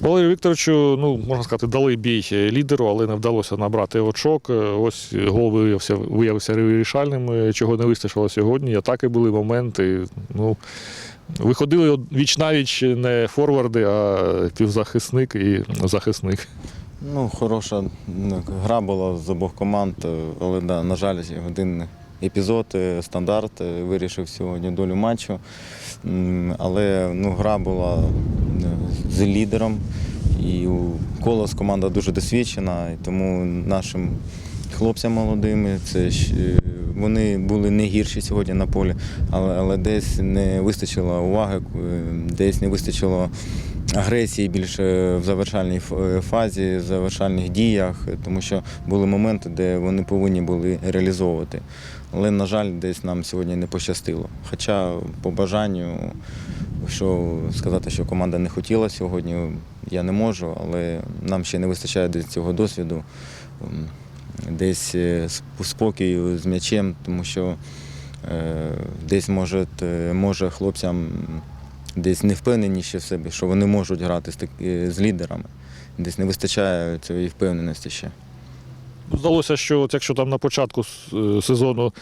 Валерію Вікторовичу, ну можна сказати, дали бій лідеру, але не вдалося набрати очок. Ось гол виявився, виявився вирішальним, чого не вистачило сьогодні. Атаки були моменти. Ну, виходили віч навіч не форварди, а півзахисник і захисник. Ну, хороша гра була з обох команд, е, але да, на жаль, один епізод, е, стандарт е, вирішив сьогодні долю матчу. Але ну, гра була е, з лідером. І Колос команда дуже досвідчена, і тому нашим хлопцям молодими це вони були не гірші сьогодні на полі, але, але десь не вистачило уваги, десь не вистачило агресії більше в завершальній е, фазі, в завершальних діях, тому що були моменти, де вони повинні були реалізовувати. Але, на жаль, десь нам сьогодні не пощастило. Хоча по бажанню, що сказати, що команда не хотіла сьогодні, я не можу, але нам ще не вистачає десь цього досвіду, десь е, спокою з м'ячем, тому що е, десь може, може хлопцям десь не впевнені ще в себе, що вони можуть грати з, так- е, з лідерами. Десь не вистачає цієї впевненості ще. Здалося, що от якщо там на початку е, сезону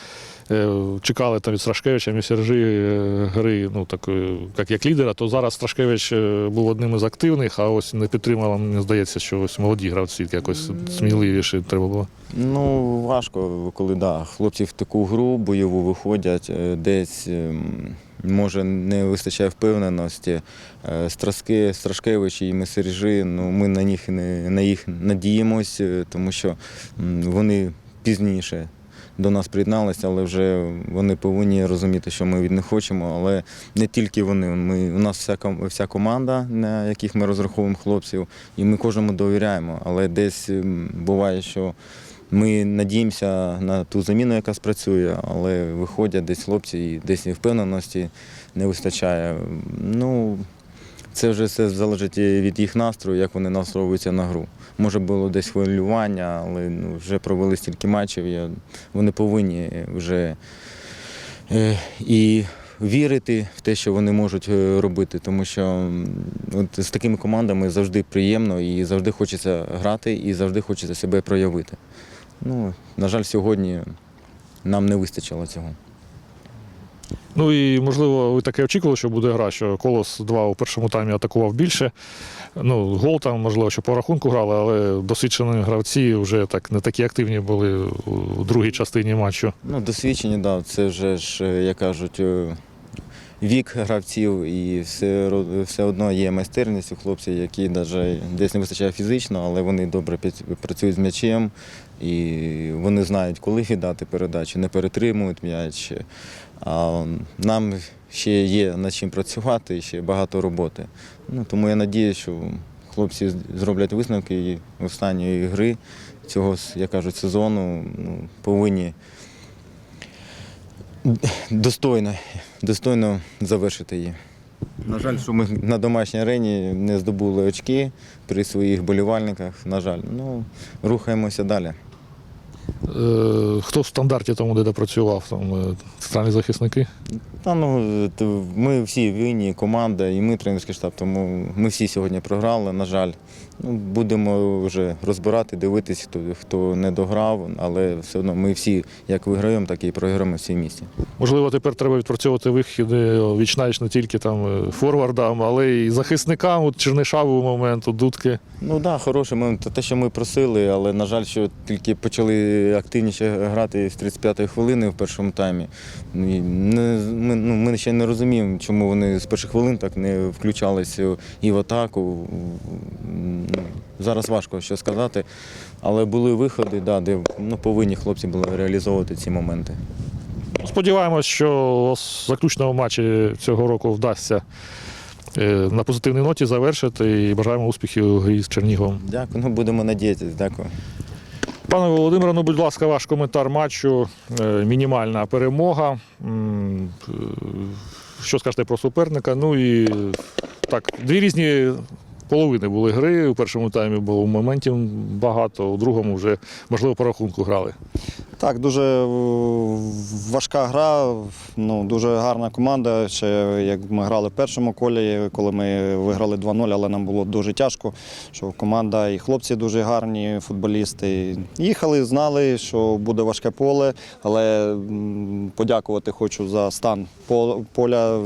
чекали там від Страшкевича і е, гри, ну такої, як, як лідера, то зараз Страшкевич е, був одним із активних, а ось не підтримала, мені здається, що ось молоді гравці якось сміливіше треба було. Ну, важко, коли да, хлопці в таку гру бойову виходять, е, десь ем, може не вистачає впевненості. Е, Страски, Страшкевич і Месержі, ну, ми на них не на їх надіємось, е, тому що вони пізніше до нас приєдналися, але вже вони повинні розуміти, що ми від них хочемо. Але не тільки вони. Ми, у нас вся, вся команда, на яких ми розраховуємо хлопців, і ми кожному довіряємо. Але десь буває, що ми надіємося на ту заміну, яка спрацює, але виходять десь хлопці і десь впевненості не вистачає. Ну, це вже все залежить від їх настрою, як вони настроюються на гру. Може було десь хвилювання, але ну, вже провели стільки матчів, і вони повинні вже е, і вірити в те, що вони можуть е, робити. Тому що от з такими командами завжди приємно і завжди хочеться грати, і завжди хочеться себе проявити. Ну, на жаль, сьогодні нам не вистачило цього. Ну і можливо, ви таке очікували, що буде гра, що Колос 2 у першому таймі атакував більше. Ну, гол там, можливо, що по рахунку грали, але досвідчені гравці вже так не такі активні були у другій частині матчу. Ну, досвідчені, да, це вже ж, е, як кажуть, е, вік гравців, і все, все одно є майстерність у хлопців, які навіть десь не вистачає фізично, але вони добре працюють з м'ячем, і вони знають, коли віддати передачу, не перетримують м'яч. А нам ще є над чим працювати, ще багато роботи. Ну, тому я сподіваюся, що хлопці зроблять висновки останньої гри цього, як кажуть, сезону ну, повинні достойно, достойно завершити її. На жаль, що ми на домашній арені не здобули очки при своїх болівальниках. На жаль, ну рухаємося далі. Е, Хто в стандарті тому, де працював, там центральні захисники? Та ну ми всі винні, команда, і ми тренерський штаб, тому ми всі сьогодні програли. На жаль, ну будемо вже розбирати, дивитися, хто хто не дограв, але все одно ми всі як виграємо, так і програємо всі в місті. Можливо, тепер треба відпрацьовувати вихіди вічнач не тільки там е, форвардам, але й захисникам, от Чернишаву моменту, дудки. Ну так, да, хороший момент. Те, що ми просили, але на жаль, що тільки почали активніше грати з 35-ї хвилини в першому таймі. І не, ми, ну, ми ще не розуміємо, чому вони з перших хвилин так не включалися і в атаку. Зараз важко що сказати. Але були виходи, да, де ну, повинні хлопці були реалізовувати ці моменти. Сподіваємось, що заключного матчі цього року вдасться е, на позитивній ноті завершити і бажаємо успіхів у грі з Черніговом. Дякую, ну будемо надіятися, дякую. Пане Володимире, ну, будь ласка, ваш коментар матчу. Е, Мінімальна перемога. Е, Що скажете про суперника? Ну і так, дві різні половини були гри. У першому таймі було моментів багато, у другому вже, можливо, по рахунку грали. Так, дуже е, важка гра, ну, дуже гарна команда. Ще як ми грали в першому колі, коли ми виграли 2-0, але нам було дуже тяжко, що команда і хлопці дуже гарні, футболісти. Їхали, знали, що буде важке поле, але подякувати хочу за стан поля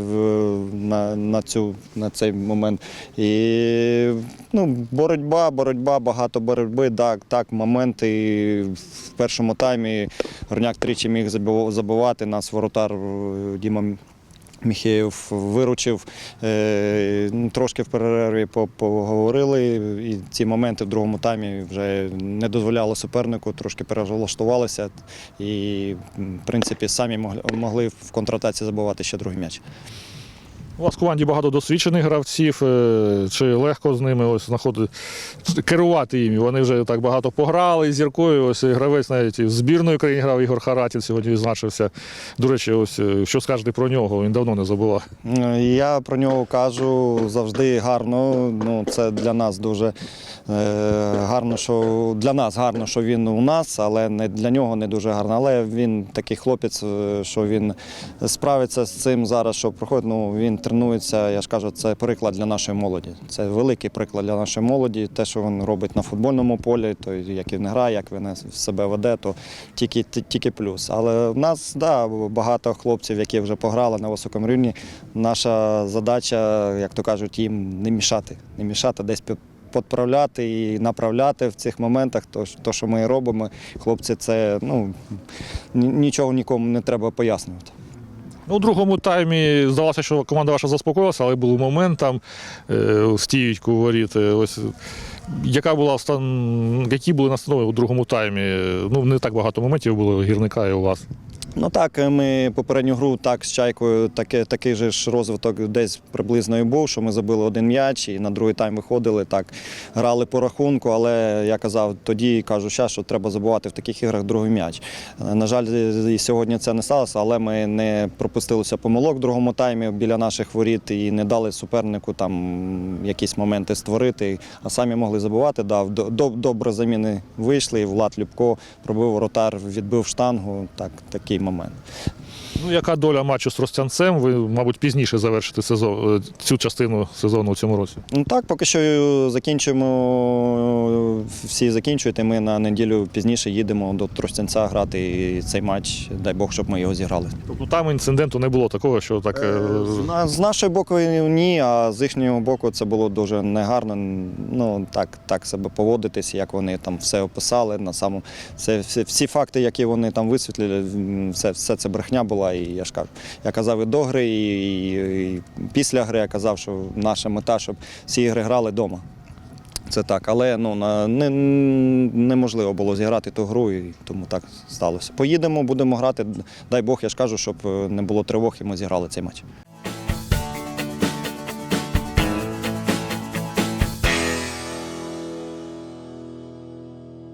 на, на, цю, на цей момент. І ну, боротьба, боротьба, багато боротьби. Так, так, моменти в першому таймі Горняк тричі міг забив- забивати. Нас воротар е, Діма Міхеєв виручив. Е, Трошки в перерві поговорили. І ці моменти в другому таймі вже не дозволяли супернику, трошки перелаштувалися. І, в принципі, самі могли в контратаці забивати ще другий м'яч. У вас в команді багато досвідчених гравців. е, Чи легко з ними ось знаходити керувати їм? Вони вже так багато пограли з зіркою. Ось гравець навіть і в збірної країни грав Ігор Харатін сьогодні відзначився. До речі, ось е, що скажете про нього? Він давно не забував. Е, Я про нього кажу завжди гарно. Ну, це для нас дуже гарно, що для нас гарно, що він у нас, але не для нього не дуже гарно. Але він такий хлопець, що він справиться з цим зараз, що проходить. Ну він тренується. Я ж кажу, це приклад для нашої молоді. Це великий приклад для нашої молоді. Те, що він робить на футбольному полі, то як він грає, як він себе веде, то тільки, тільки плюс. Але в нас да, багато хлопців, які вже пограли на високому рівні. Наша задача, як то кажуть, їм не мішати, не мішати, десь під- підправляти і направляти в цих моментах. То, то що ми робимо, хлопці, це ну нічого нікому не треба пояснювати. Ну, у другому таймі здалося, що команда ваша заспокоїлася, але був момент там стійку стіючку воріт. Е, Ось яка була які були настанови у другому таймі? Ну, не так багато моментів було гірника і у вас. Ну так, ми попередню гру так з чайкою таке, такий же ж розвиток десь приблизно і був, що ми забили один м'яч і на другий тайм виходили, так грали по рахунку, але я казав тоді кажу зараз, що треба забувати в таких іграх другий м'яч. Е, На жаль, і сьогодні це не сталося, але ми не пропустилися помилок в другому таймі біля наших воріт і не дали супернику там якісь моменти створити, а самі могли забувати. Да, до- до- добре заміни вийшли, і Влад Любко пробив воротар, відбив штангу. Так, такий момент. Ну, яка доля матчу з Ростянцем? Ви, мабуть, пізніше завершите сезон, е, цю частину сезону у цьому році. Ну так, поки що закінчуємо, всі закінчують, і ми на неділю пізніше їдемо до Тростянця грати і цей матч, дай Бог, щоб ми його зіграли. Тобто там інциденту не було такого, що так. е, З, нашої боку ні, а з їхнього боку це було дуже негарно. Ну так, так себе поводитись, як вони там все описали. На самому це всі, всі факти, які вони там висвітлили, все, все це брехня була. І я ж кажу, я казав і до гри, і, і, і після гри я казав, що наша мета, щоб всі ігри грали вдома. Це так, але ну не, неможливо було зіграти ту гру, і тому так сталося. Поїдемо, будемо грати. Дай Бог, я ж кажу, щоб е, не було тривог, і ми зіграли цей матч.